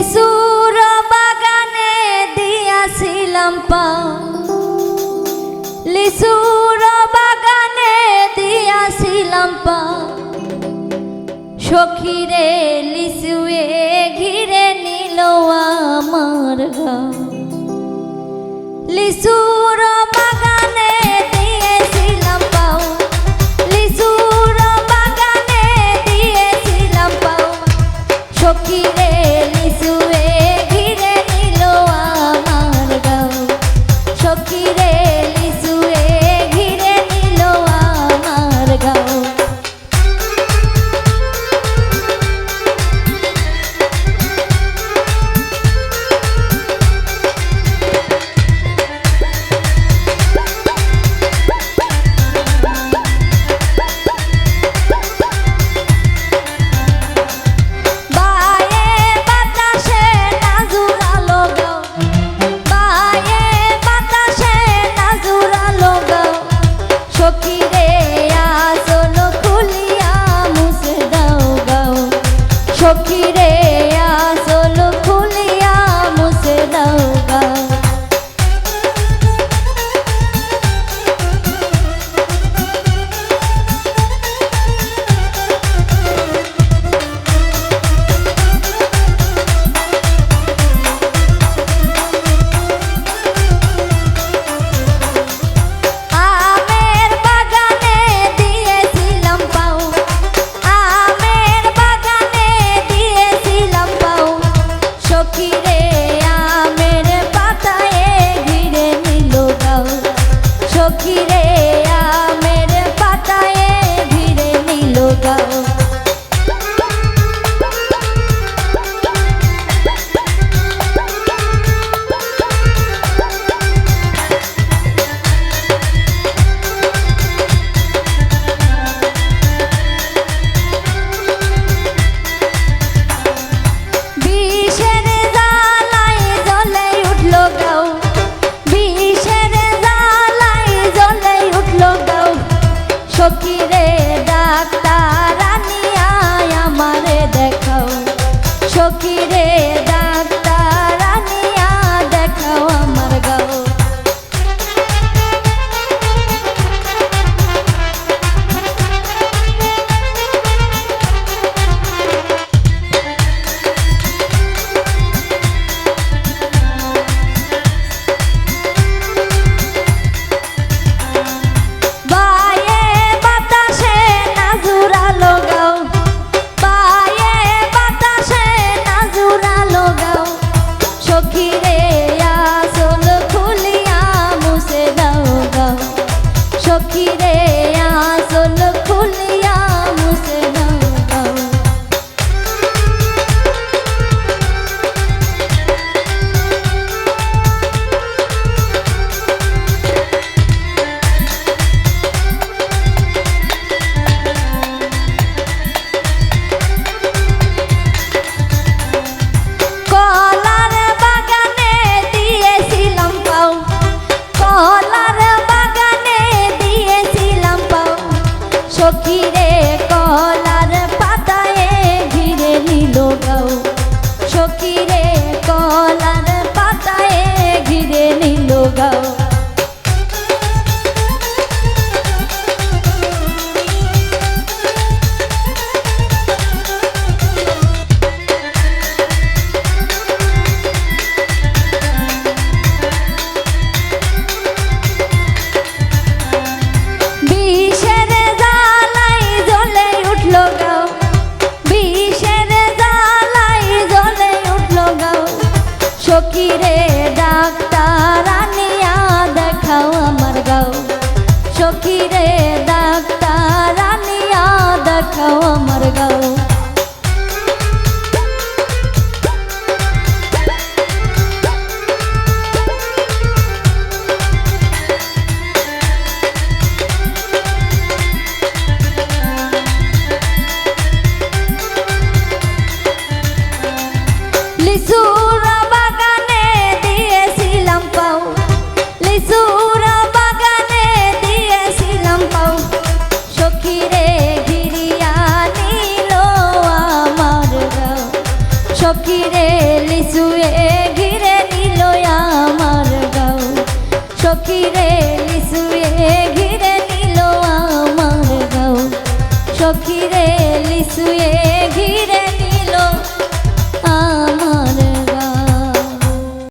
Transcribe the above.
লিচুর বাগানে দিয়াছিলাম পা। লিচুর বাগানে দিয়াছিলাম পা। সখিরে লিচুয়ে ঘিরে নিল আমার গা। লিচুরা Okay. পাখি রে dog. সখীরে লিসুয়ে ঘিরে নিল আমার গাও। সখিরে লিসুয়ে ঘিরে